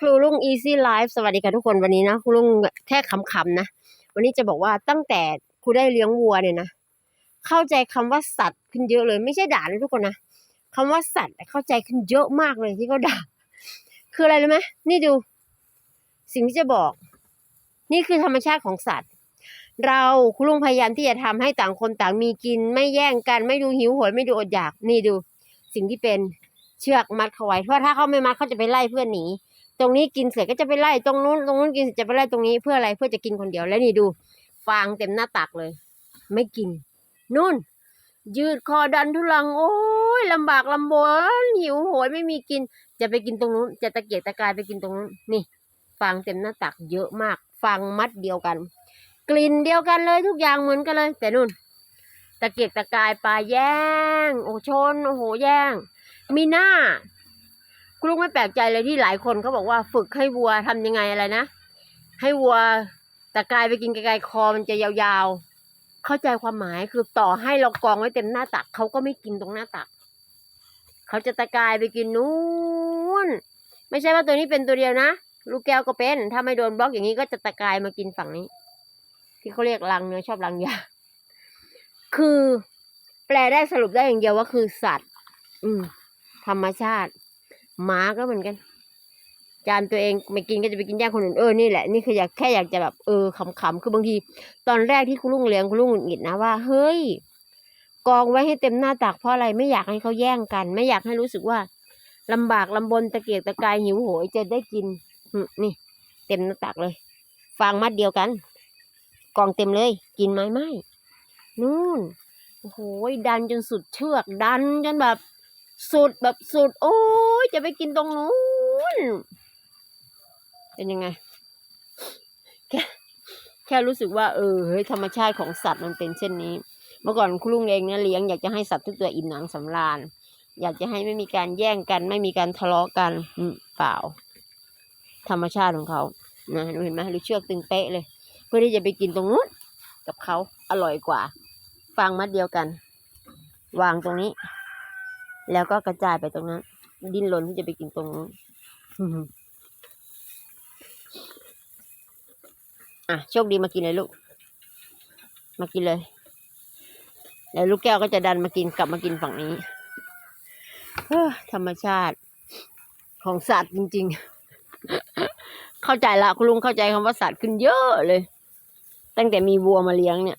ครูลุง Easy Life สวัสดีค่ะทุกคนวันนี้นะครูลุงแค่ขำๆนะ วันนี้จะบอกว่าตั้งแต่ครูได้เลี้ยงวัวเนี่ยนะ เข้าใจคำว่าสัตว์ขึ้นเยอะเลย ไม่ใช่ด่านะทุกคนนะคำว่าสัตว์เข้าใจขึ้นเยอะมากเลยที่เขาด่า คืออะไรรู้ไหมนี่ดู สิ่งที่จะบอก นี่คือธรรมชาติของสัตว์ เราครูลุงพยายามที่จะทำให้ต่างคนต่างมีกิน ไม่แย่งกัน ไม่ดูหิวโหยไม่ดูอดอยาก นี่ดู สิ่งที่เป็นเชือกมัดเขาไว้เพราะถ้าเขาไม่มัดเขาจะไปไล่เพื่อนหนี ตรงนี้กินเสร็จก็จะไปไล่ตรงนู้นตรงนู้นกินเสร็จจะไปไล่ตรงนี้เพื่ออะไรเพื่อจะกินคนเดียวแล้วนี่ดูฟางเต็มหน้าตักเลย ไม่กินนู่น ยืดคอดันทุลัง โอ้ยลำบากลำบนหิวโหยไม่มีกิน จะไปกินตรงนู้น จะตะเกียกตะกายไปกินตรงนู้นนี่ฟางเต็มหน้าตักเยอะมากฟางมัดเดียวกัน กลิ่นเดียวกันเลยทุกอย่างเหมือนกันเลย แต่นู่น ตะเกียกตะกายปลาแย่ง โอ้ชนโอ้โหแย่ง มีหน้า ลุงไม่แปลกใจเลยที่หลายคนเขาบอกว่าฝึกให้วัวทำยังไงอะไรนะ ให้วัวตะกายไปกินไกลๆคอมันจะยาวๆ เข้าใจความหมายคือต่อให้เรากองไว้เต็มหน้าตักเขาก็ไม่กินตรงหน้าตัก เขาจะตะกายไปกินนู้นไม่ใช่ว่าตัวนี้เป็นตัวเดียวนะ ลูกแก้วก็เป็น ถ้าไม่โดนบล็อกอย่างนี้ก็จะตะกายมากินฝั่งนี้ ที่เขาเรียกรังเนื้อชอบรังยา คือ แปลได้สรุปได้อย่างเดียวว่าคือสัตว์ อืม ธรรมชาติ หมาก็เหมือนกัน จานตัวเองไม่กินก็จะไปกินย่างคนอื่นเออนี่แหละนี่คืออยากแค่อยากจะแบบเออขำๆคือบางที ตอนแรกที่คุณลุงเลี้ยงคุณลุงหงุดหงิดนะว่าเฮ้ยกองไว้ให้เต็มหน้าตักเพราะอะไรไม่อยากให้เขาแย่งกัน ไม่อยากให้รู้สึกว่าลำบากลำบนตะเกียกตะกายหิวโหยจะได้กินนี่ เต็มหน้าตักเลยฟางมัดเดียวกัน กองเต็มเลย กินไหมไม่นู่นโอ้โหดันจนสุดเชือก ดันจนแบบ สุดแบบสุด โอ้ยจะไปกินตรงนู้น เป็นยังไง แค่แค่รู้สึกว่า เออเฮ้ยธรรมชาติของสัตว์มันเป็นเช่นนี้ เมื่อก่อนคุณลุงเองเนี่ยเลี้ยงอยากจะให้สัตว์ทุกตัวอิ่มหนังสำราญ อยากจะให้ไม่มีการแย่งกัน ไม่มีการทะเลาะกันอืมเปล่า ธรรมชาติของเขานะเห็นไหมหรือเชือกตึงเป๊ะเลย เพื่อที่จะไปกินตรงนู้นกับเขาอร่อยกว่าฟางมัดเดียวกัน วางตรงนี้ แล้วก็กระจายไปตรงนั้น ดิ้นรนที่จะไปกินตรงนู้นอะโชคดีมากินเลยลูก มากินเลย แล้วลูกแก้วก็จะดันมากินกลับมากินฝั่งนี้เฮ้อธรรมชาติของสัตว์จริง ๆ เข้าใจละคุณลุงเข้าใจคำว่าสัตว์ขึ้นเยอะเลย ตั้งแต่มีวัวมาเลี้ยงเนี่ย